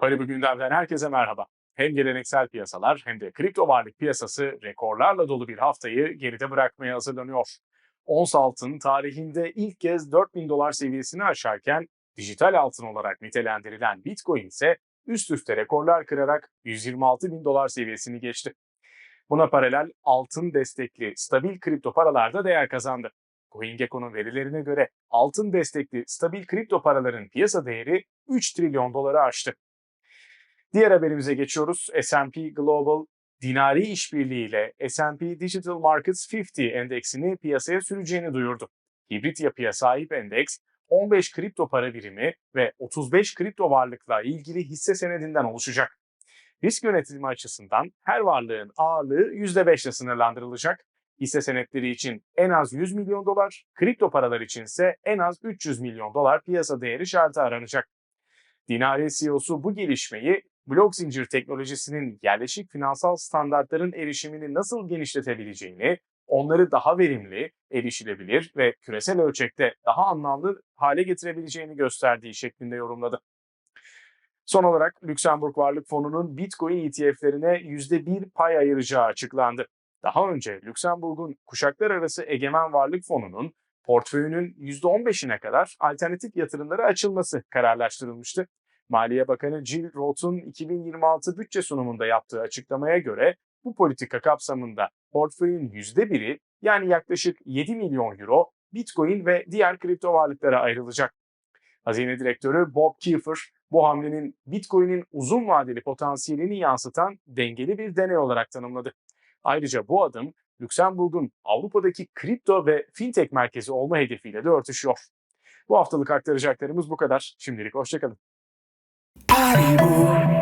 Paribu gündemden herkese merhaba. Hem geleneksel piyasalar hem de kripto varlık piyasası rekorlarla dolu bir haftayı geride bırakmaya hazırlanıyor. Ons altın tarihinde ilk kez 4000 dolar seviyesini aşarken dijital altın olarak nitelendirilen Bitcoin ise üst üste rekorlar kırarak 126 bin dolar seviyesini geçti. Buna paralel altın destekli stabil kripto paralar da değer kazandı. CoinGecko'nun verilerine göre altın destekli stabil kripto paraların piyasa değeri 3 trilyon doları aştı. Diğer haberimize geçiyoruz. S&P Global dinari işbirliğiyle S&P Digital Markets 50 endeksini piyasaya süreceğini duyurdu. Hibrit yapıya sahip endeks 15 kripto para birimi ve 35 kripto varlıkla ilgili hisse senedinden oluşacak. Risk yönetimi açısından her varlığın ağırlığı %5 ile sınırlandırılacak. Hisse senetleri için en az 100 milyon dolar, kripto paralar için ise en az 300 milyon dolar piyasa değeri şartı aranacak. Dinari CEO'su bu gelişmeyi blok zincir teknolojisinin yerleşik finansal standartların erişimini nasıl genişletebileceğini, onları daha verimli, erişilebilir ve küresel ölçekte daha anlamlı hale getirebileceğini gösterdiği şeklinde yorumladı. Son olarak Lüksemburg Varlık Fonu'nun Bitcoin ETF'lerine %1 pay ayıracağı açıklandı. Daha önce Lüksemburg'un kuşaklar arası egemen varlık fonunun portföyünün %15'ine kadar alternatif yatırımlara açılması kararlaştırılmıştı. Maliye Bakanı Jill Roth'un 2026 bütçe sunumunda yaptığı açıklamaya göre bu politika kapsamında portföyün %1'i yani yaklaşık 7 milyon euro Bitcoin ve diğer kripto varlıklara ayrılacak. Hazine Direktörü Bob Kiefer bu hamlenin Bitcoin'in uzun vadeli potansiyelini yansıtan dengeli bir deney olarak tanımladı. Ayrıca bu adım Lüksemburg'un Avrupa'daki kripto ve fintech merkezi olma hedefiyle de örtüşüyor. Bu haftalık aktaracaklarımız bu kadar. Şimdilik hoşçakalın. 爱不。